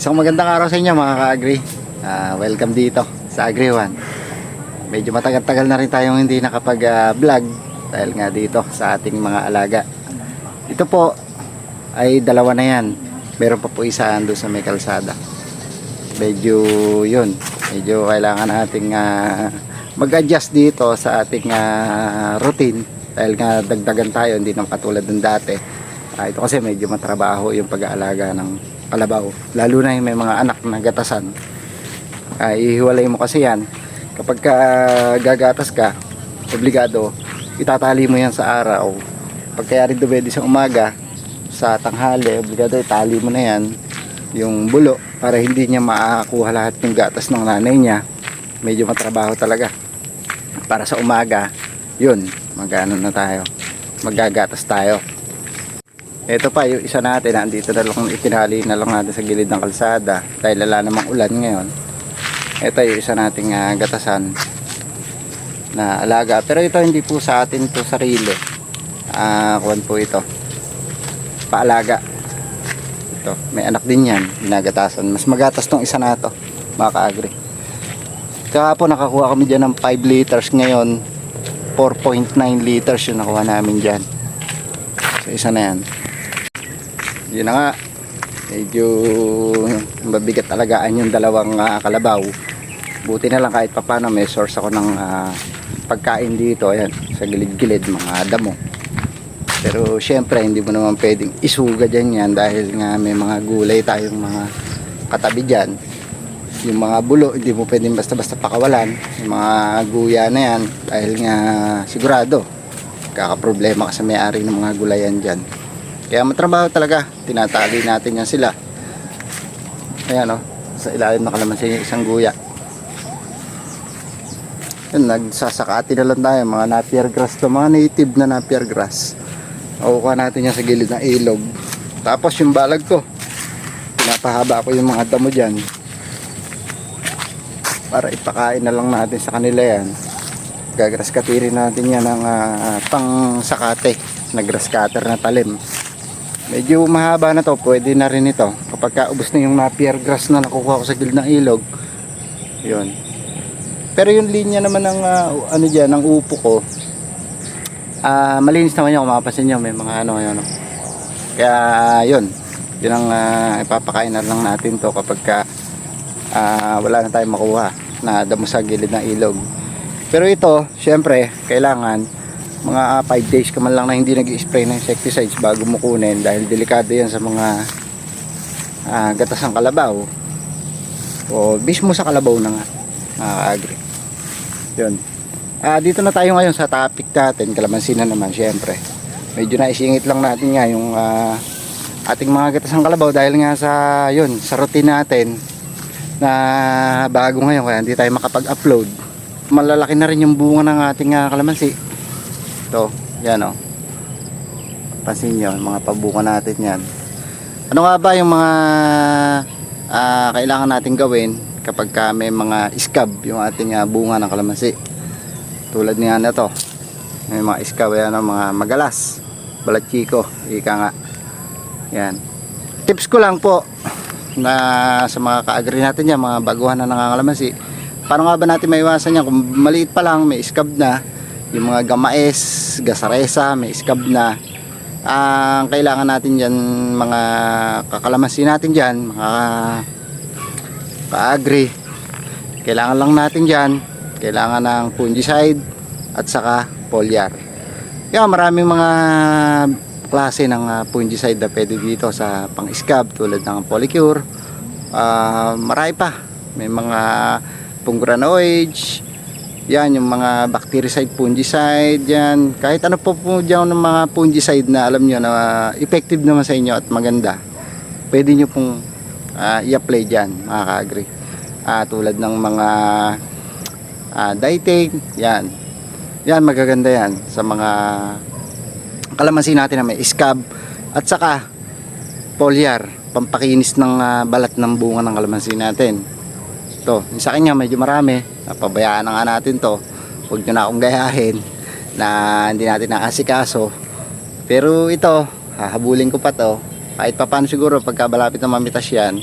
Isang magandang araw sa inyo mga ka-agri. Ah, welcome dito sa Agri One. Medyo matagal-tagal na rin tayong hindi nakapag-vlog dahil nga dito sa ating mga alaga. Ito po ay dalawa na yan. Meron pa po isa doon sa may kalsada. Medyo yun. Medyo kailangan nating ah, mag-adjust dito sa ating ah, routine dahil nga dagdagan tayo hindi naman katulad ng dati. Ah, ito kasi medyo matrabaho yung pag-aalaga ng kalabaw. Lalo na yung may mga anak na gatasan. Ah, ihiwalay mo kasi yan. Kapag ka gagatas ka, obligado, itatali mo yan sa araw. Pagkayari dumedi sa umaga, sa tanghali, obligado itali mo na yan yung bulo para hindi niya makakuha lahat ng gatas ng nanay niya. Medyo matrabaho talaga. Para sa umaga, yun, magano na tayo. Magagatas tayo. Ito pa, yung isa natin, nandito na lang, itinali na lang natin sa gilid ng kalsada dahil wala namang ulan ngayon. Ito yung isa nating ah, gatasan na alaga. Pero ito hindi po sa atin to sarili. Ah, kuwan po ito. Paalaga. Ito, may anak din yan, ginagatasan. Mas magatas tong isa na to, mga ka-agri. Kahapon nakakuha kami dyan ng 5 liters ngayon. 4.9 liters yung nakuha namin dyan. So isa na yan. Yun na nga. Medyo mabigat alagaan yung dalawang ah, kalabaw. Buti na lang kahit papano may source ako ng ah, pagkain dito. Ayan, sa gilid-gilid mga damo. Pero syempre hindi mo naman pwedeng isuga dyan yan dahil nga may mga gulay tayong mga katabi dyan. Yung mga bulo hindi mo pwedeng basta-basta pakawalan. Yung mga guya na yan dahil nga sigurado kakaproblema ka sa may-ari ng mga gulayan dyan. Kaya matrabaho talaga. Tinatali natin yan sila. Ayan o. Sa ilalim na kalamansi yung isang guya. Yun, nagsasakati na lang tayo. Mga napier grass to. Mga native na napier grass. Makukuha natin yan sa gilid ng ilog. Tapos yung balag ko. Pinapahaba ko yung mga damo dyan. Para ipakain na lang natin sa kanila yan. Gagrass katirin natin yan ng ah, pang sakate. Na grass cutter na talim. Medyo mahaba na to, pwede na rin ito. Kapag kaubos na yung napier grass na nakukuha ko sa gilid ng ilog, yun. Pero yung linya naman ng ah, ano diyan, ng upo ko, ah malinis naman yun, kung mapapansin nyo, may mga ano, ano. Kaya yun, yun ang ah, ipapakain na lang natin to kapag ka, ah, wala na tayong makuha na damo sa gilid ng ilog. Pero ito, syempre, kailangan mga 5 days ka man lang na hindi nag spray ng insecticides bago mo kunin dahil delikado yan sa mga ah, gatas ng kalabaw. O mismo sa kalabaw na nga mga agri yun. Ah, dito na tayo ngayon sa topic natin kalamansi na naman syempre. Medyo naisingit lang natin nga yung ah, ating mga gatas ng kalabaw dahil nga sa yun sa routine natin na bago ngayon kaya hindi tayo makapag-upload. Malalaki na rin yung bunga ng ating ah, kalamansi ito, yan o. Pansin nyo, mga pabuka natin yan. Ano nga ba yung mga ah, kailangan natin gawin kapag ka may mga iskab yung ating ah, bunga ng kalamansi. Tulad nga na to. May mga iskab yan, ang mga magalas. Balat chiko, ika nga. Yan. Tips ko lang po na sa mga kaagri natin yan, mga baguhan na nangangalamansi. Paano nga ba natin maiwasan yan? Kung maliit pa lang, may iskab na, yung mga gamaes, gasaresa, may iskab na. Ang kailangan natin diyan mga kakalamansi natin diyan, mga kaagri. Kailangan lang natin diyan, kailangan ng fungicide at saka foliar. Kaya maraming mga klase ng uh, fungicide na pwede dito sa pang-scab tulad ng Polycure. Uh, marami pa. May mga Punggranoids, yan yung mga bactericide, fungicide, yan. Kahit ano po po dyan ng mga fungicide na alam nyo na effective naman sa inyo at maganda. Pwede nyo pong uh, i-apply dyan, mga ka-agri. Uh, tulad ng mga uh, Ditec, yan. Yan, magaganda yan sa mga kalamansi natin na may scab at saka foliar, pampakinis ng uh, balat ng bunga ng kalamansi natin. Ito, sa kanya medyo marami napabayaan na nga natin to huwag nyo na akong gayahin na hindi natin naasikaso pero ito hahabulin ko pa to kahit pa paano siguro pagka malapit na mamitas yan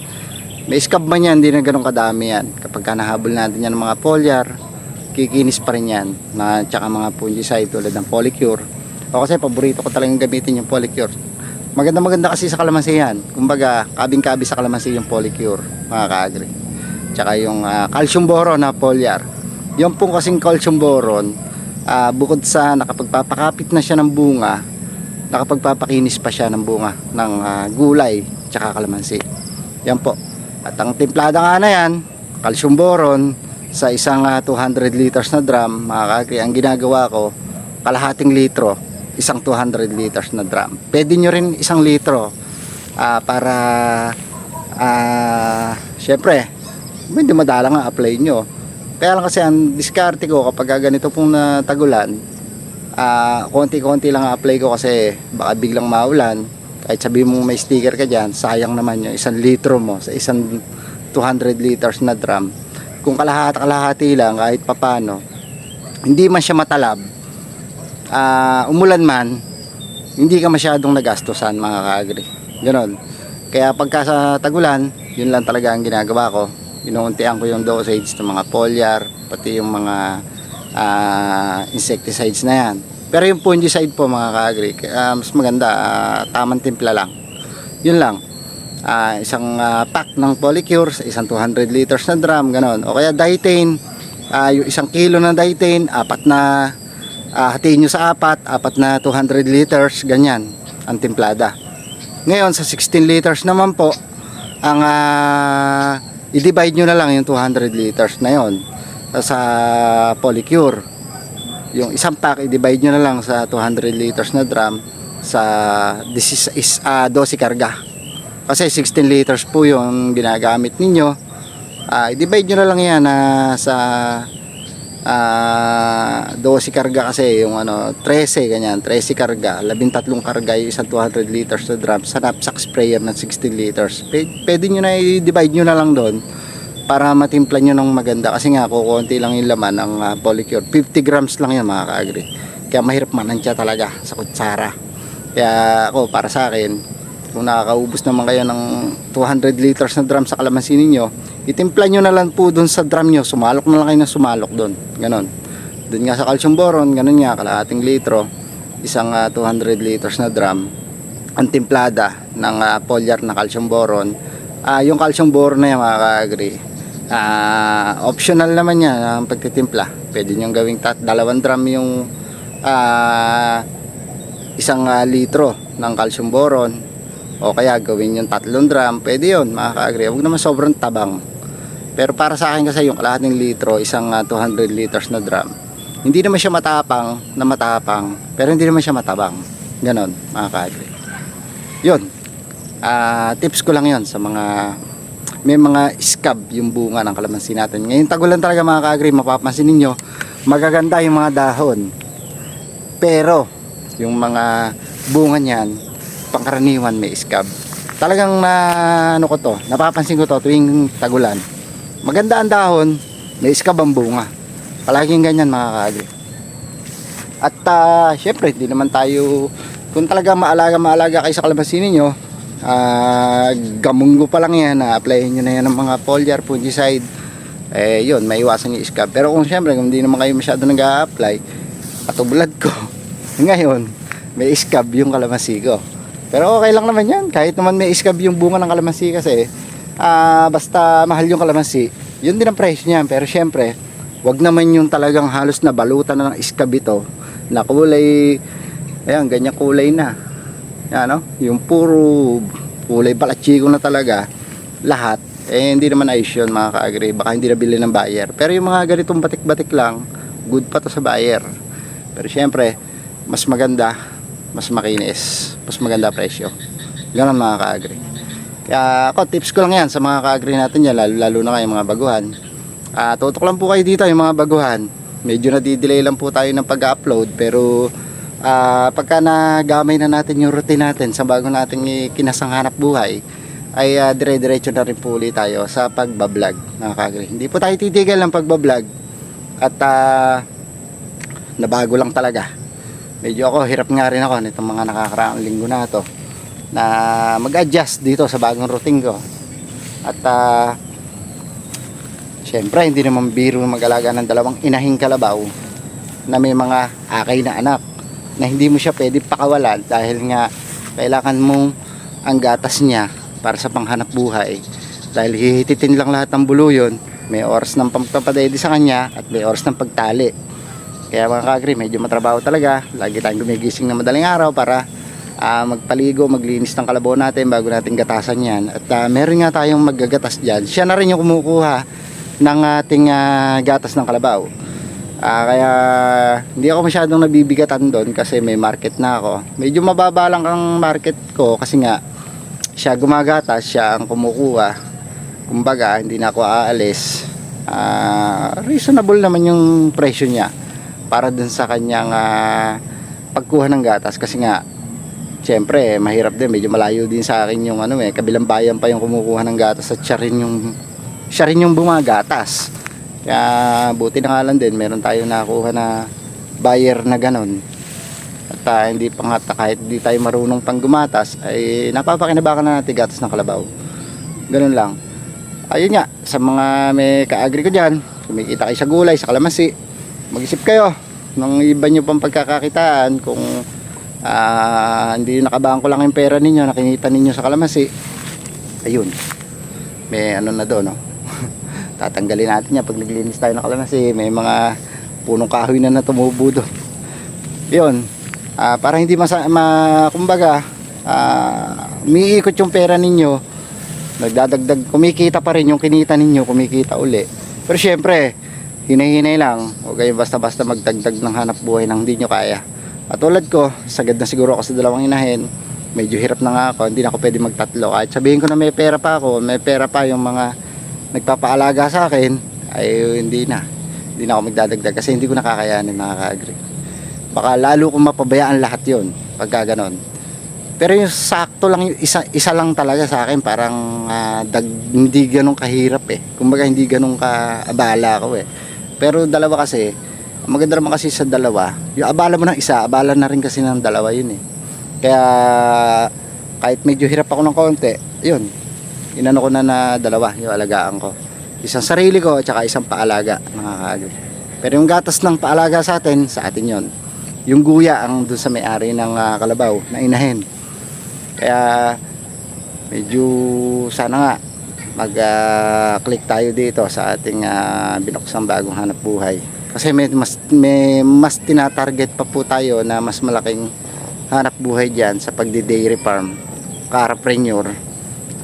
May scab man yan, hindi na ganun kadami yan. Kapag ka nahabol natin yan ng mga foliar, kikinis pa rin yan. Na, tsaka mga fungicide tulad ng Polycure. O kasi paborito ko talagang gamitin yung Polycure. Maganda maganda kasi sa kalamansi yan. Kumbaga, kabing-kabi sa kalamansi yung Polycure, mga ka-agri. Tsaka yung ah, calcium boron na foliar. Yung pong kasing calcium boron, ah, bukod sa nakapagpapakapit na siya ng bunga, nakapagpapakinis pa siya ng bunga ng ah, gulay tsaka kalamansi. Yan po. At ang timplada nga na yan, calcium boron sa isang ah, 200 liters na drum, mga kakri, ang ginagawa ko, kalahating litro, isang 200 liters na drum. Pwede nyo rin isang litro ah, para ah, syempre, hindi madalang nga apply nyo. Kaya lang kasi ang diskarte ko kapag ganito pong natagulan, ah konti-konti lang apply ko kasi baka biglang maulan. Kahit sabi mo may sticker ka dyan, sayang naman yung isang litro mo sa isang 200 liters na drum. Kung kalahat-kalahati lang kahit papano, hindi man siya matalab, ah umulan man, hindi ka masyadong nagastosan mga kaagri. Ganon. Kaya pagka sa tagulan, yun lang talaga ang ginagawa ko. Inuuntian ko yung dosage ng mga foliar, pati yung mga ah, insecticides na yan. Pero yung fungicide po mga kaagri, ah, mas maganda, ah, tamang timpla lang. Yun lang. Ah, isang ah, pack ng Polycure, sa isang 200 liters na drum, ganon. O kaya Ditane, ah, yung isang kilo ng Ditane, apat na ah, hatiin nyo sa apat, apat na 200 liters, ganyan, ang timplada. Ngayon, sa 16 liters naman po, ang ah, i-divide nyo na lang yung 200 liters na yon sa Polycure. Yung isang pack, i-divide nyo na lang sa 200 liters na drum sa this is, is ah, 12 karga. Kasi 16 liters po yung ginagamit ninyo. Ah, i-divide nyo na lang yan ah, sa ah 12 karga kasi yung ano 13 ganyan 13 karga. 13 karga yung isang 200 liters na drum sa knapsack sprayer na 16 liters. Pwede, pwede nyo na i-divide nyo na lang doon para matimpla nyo ng maganda. Kasi nga kukunti lang yung laman ng uh, polycure. 50 grams lang yan mga kaagri. Kaya mahirap manansya talaga sa kutsara. Kaya ako para sa akin kung nakakaubos naman kayo ng 200 liters na drum sa kalamansi ninyo itimpla nyo na lang po dun sa drum nyo. Sumalok na lang kayo ng sumalok dun. Ganon. Dun nga sa calcium boron ganon nga kalahating litro. Isang ah, 200 liters na drum. Ang timplada ng uh, foliar na calcium boron. Ah yung calcium boron na yan mga ka-agree ah optional naman yan ang pagtitimpla. Pwede nyo gawing tat dalawang drum yung ah isang ah, litro ng calcium boron. O kaya gawin yung tatlong drum. Pwede yun mga ka-agree. Huwag naman sobrang tabang pero para sa akin kasi yung kalahating litro isang ah, 200 liters na drum hindi naman siya matapang na matapang pero hindi naman siya matabang. Ganon mga ka-agree yun. Ah, tips ko lang yon sa mga may mga scab yung bunga ng kalamansi natin. Ngayon tagulan talaga mga ka-agree mapapansin ninyo magaganda yung mga dahon. Pero yung mga bunga niyan pangkaraniwan may scab. Talagang na ano ko to napapansin ko to tuwing tagulan maganda ang dahon may scab ang bunga. Palaging ganyan mga ka-agree at ah, syempre hindi naman tayo kung talaga maalaga maalaga kayo sa kalamansi ninyo ah gamunggo pa lang yan na applyin nyo na yan ng mga foliar fungicide. Eh yun may iwasan yung scab pero kung syempre kung hindi naman kayo masyado nag apply katulad ko ngayon may scab yung kalamansi ko. Pero okay lang naman yan. Kahit naman may scab yung bunga ng kalamansi kasi ah basta mahal yung kalamansi yun din ang presyo niyan. Pero syempre wag naman yung talagang halos na balutan na ng scab ito na kulay ayan ganyan kulay na. Yan no? Yung puro kulay balatsiko na talaga lahat. Eh hindi naman ayos yun mga ka-agree. Baka hindi nabili ng buyer. Pero yung mga ganitong batik-batik lang good pa to sa buyer. Pero syempre mas maganda mas makinis mas maganda presyo. Ganun mga ka-agree kaya ako tips ko lang yan sa mga ka-agree natin yan lalo, lalo na kayo mga baguhan Ah, tutok lang po kayo dito yung mga baguhan medyo nadidelay lang po tayo ng pag-upload pero ah pagka nagamay na natin yung routine natin sa bago nating kinasanghanap buhay ay ah, dire-diretso na rin po ulit tayo sa pagbablog mga kagri. Hindi po tayo titigil ng pagbablog at ah, nabago lang talaga. Medyo ako hirap nga rin ako nitong mga nakakaraang linggo na to na mag-adjust dito sa bagong routine ko. At ah, syempre hindi naman biro mag-alaga ng dalawang inahing kalabaw na may mga akay na anak na hindi mo siya pwede pakawalan dahil nga kailangan mong ang gatas niya para sa panghanap buhay. Dahil hihititin lang lahat ng bulo yun may oras ng pampapadaydi sa kanya at may oras ng pagtali. Kaya mga kagri medyo matrabaho talaga. Lagi tayong gumigising na madaling araw para ah, magpaligo maglinis ng kalabaw natin bago natin gatasan yan at ah, meron nga tayong maggagatas dyan siya na rin yung kumukuha ng ating ah, gatas ng kalabaw Ah, kaya hindi ako masyadong nabibigatan doon kasi may market na ako. Medyo mababa lang ang market ko kasi nga siya gumagatas, siya ang kumukuha. Kumbaga, hindi na ako aalis. Ah, reasonable naman yung presyo niya para dun sa kanyang ah, pagkuha ng gatas kasi nga Siyempre, mahirap din, medyo malayo din sa akin yung ano eh, kabilang bayan pa yung kumukuha ng gatas at siya rin yung siya rin yung bumagatas. Kaya buti na nga lang din, meron tayo nakuha na buyer na ganon. At ah, hindi pa nga kahit hindi tayo marunong pang gumatas, ay napapakinabakan na natin gatas ng kalabaw. Ganun lang. Ayun nga, sa mga may kaagri ko dyan, kumikita kayo sa gulay, sa kalamansi, mag-isip kayo ng iba nyo pang pagkakakitaan kung ah, hindi nakabangko lang yung pera ninyo, nakinita ninyo sa kalamansi. Ayun, may ano na doon, no? tatanggalin natin yan pag naglinis tayo ng kalamansi may mga punong kahoy na na tumubo doon. Yun. Ah, para hindi masa, ma, kumbaga ah, umiikot yung pera ninyo nagdadagdag kumikita pa rin yung kinita ninyo kumikita uli. Pero syempre hinahinay lang. Huwag kayo basta basta magdagdag ng hanap buhay nang hindi nyo kaya at tulad ko sagad na siguro ako sa dalawang inahin. Medyo hirap na nga ako hindi na ako pwede magtatlo. Kahit sabihin ko na may pera pa ako may pera pa yung mga nagpapaalaga sa akin ay hindi na. Hindi na ako magdadagdag kasi hindi ko nakakayanin mga ka-agree baka lalo kong mapabayaan lahat yon pagka ganon. Pero yung sakto lang yung isa, isa lang talaga sa akin parang ah, dag, hindi ganun kahirap eh. Kumbaga hindi ganun kaabala ako eh. Pero dalawa kasi maganda naman kasi sa dalawa. Yung abala mo ng isa abala na rin kasi ng dalawa yun eh. Kaya kahit medyo hirap ako ng konti yun. Inano ko na na dalawa yung alagaan ko. Isang sarili ko at saka isang paalaga mga kaagad pero yung gatas ng paalaga sa atin sa atin yon yung guya ang dun sa may-ari ng ah, kalabaw na inahin. Kaya medyo sana nga mag ah, click tayo dito sa ating uh, binuksang bagong hanap buhay kasi may mas, may mas tinatarget pa po tayo na mas malaking hanap buhay dyan sa pagdi dairy farm carapreneur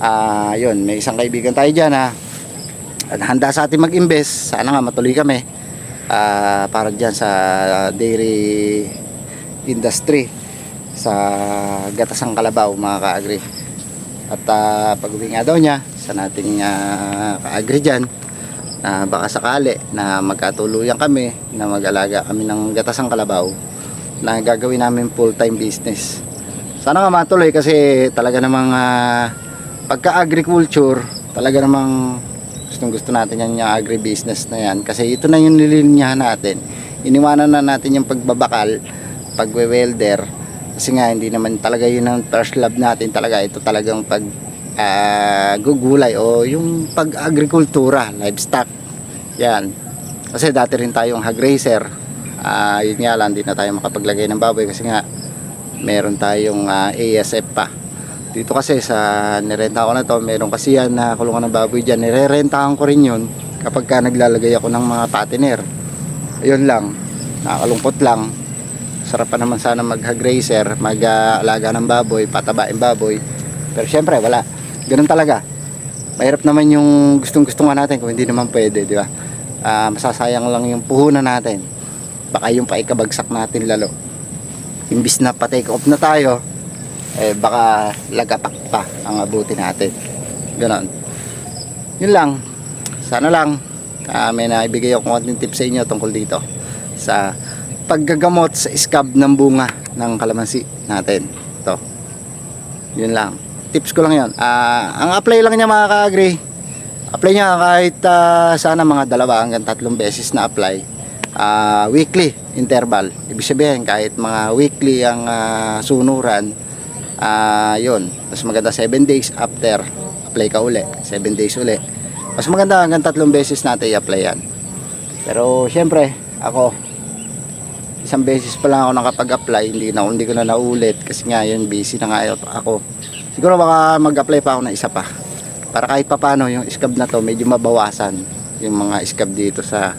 ah yun may isang kaibigan tayo dyan na handa sa atin mag-invest sana nga matuloy kami. Ah para dyan sa dairy industry sa gatasang kalabaw mga ka-agri. At ah, pag uwi nga daw niya sa nating ah, ka-agri dyan na baka sakali na magkatuluyan kami na mag-alaga kami ng gatasang kalabaw na gagawin namin full time business sana nga matuloy kasi talaga namang ah, pagka-agriculture, talaga namang gustong gusto natin yan yung agribusiness na yan. Kasi ito na yung nililinyahan natin. Iniwanan na natin yung pagbabakal, pagwe-welder. Kasi nga hindi naman talaga yun ang first love natin talaga. Ito talagang pag ah, gugulay o yung pag-agrikultura, livestock. Yan. Kasi dati rin tayong hog racer. Ah, yun nga lang, hindi na tayo makapaglagay ng baboy kasi nga meron tayong ah, ASF pa. Dito kasi sa nirenta ko na to meron kasi yan na kulungan ng baboy dyan. Nirerentahan ko rin yun kapag ka naglalagay ako ng mga patiner ayun lang. Nakakalungkot lang. Sarap pa naman sana mag hog racer mag ah, alaga ng baboy patabain baboy. Pero syempre wala ganun talaga. Mahirap naman yung gustong gusto nga natin kung hindi naman pwede di ba? Ah, masasayang lang yung puhunan natin. Baka yung paikabagsak natin lalo. Imbis na pa-take off na tayo eh baka lagapak pa ang abuti natin. Ganon. Yun lang. Sana lang ah, may naibigay ako konting tips sa inyo tungkol dito sa paggagamot sa scab ng bunga ng kalamansi natin. To yun lang tips ko lang yun Ah, ang apply lang niya mga ka-agree apply niya kahit ah, sana mga dalawa hanggang tatlong beses na apply ah, weekly interval. Ibig sabihin kahit mga weekly ang ah, sunuran ah yun. Mas maganda 7 days after apply ka uli 7 days uli. Mas maganda hanggang tatlong beses natin i-apply yan. Pero syempre ako isang beses pa lang ako nakapag-apply hindi na hindi ko na naulit kasi nga yun busy na nga ako siguro baka mag-apply pa ako ng isa pa. Para kahit papano yung scab na to medyo mabawasan yung mga scab dito sa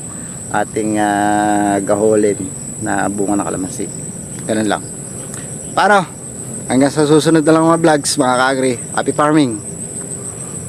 ating ah, gaholin na bunga ng kalamansi. Ganun lang. Paano hanggang sa susunod na lang mga vlogs mga ka-agri. Happy farming